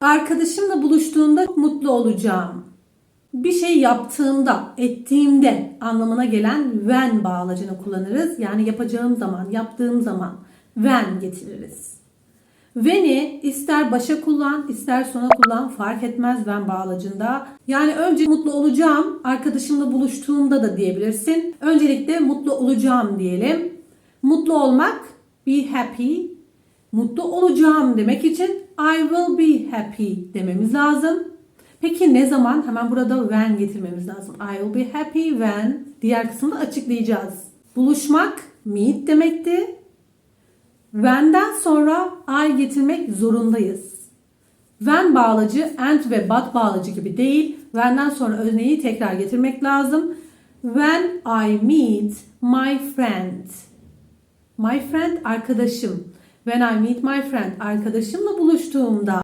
Arkadaşımla buluştuğumda çok mutlu olacağım. Bir şey yaptığımda, ettiğimde anlamına gelen when bağlacını kullanırız. Yani yapacağım zaman, yaptığım zaman when getiririz. When'i ister başa kullan, ister sona kullan fark etmez when bağlacında. Yani önce mutlu olacağım, arkadaşımla buluştuğumda da diyebilirsin. Öncelikle mutlu olacağım diyelim. Mutlu olmak, be happy. Mutlu olacağım demek için I will be happy dememiz lazım. Peki ne zaman? Hemen burada when getirmemiz lazım. I will be happy when. Diğer kısmını açıklayacağız. Buluşmak meet demekti. When'den sonra I getirmek zorundayız. When bağlacı and ve but bağlacı gibi değil. When'den sonra özneyi tekrar getirmek lazım. When I meet my friend. My friend arkadaşım. When I meet my friend arkadaşımla buluştuğumda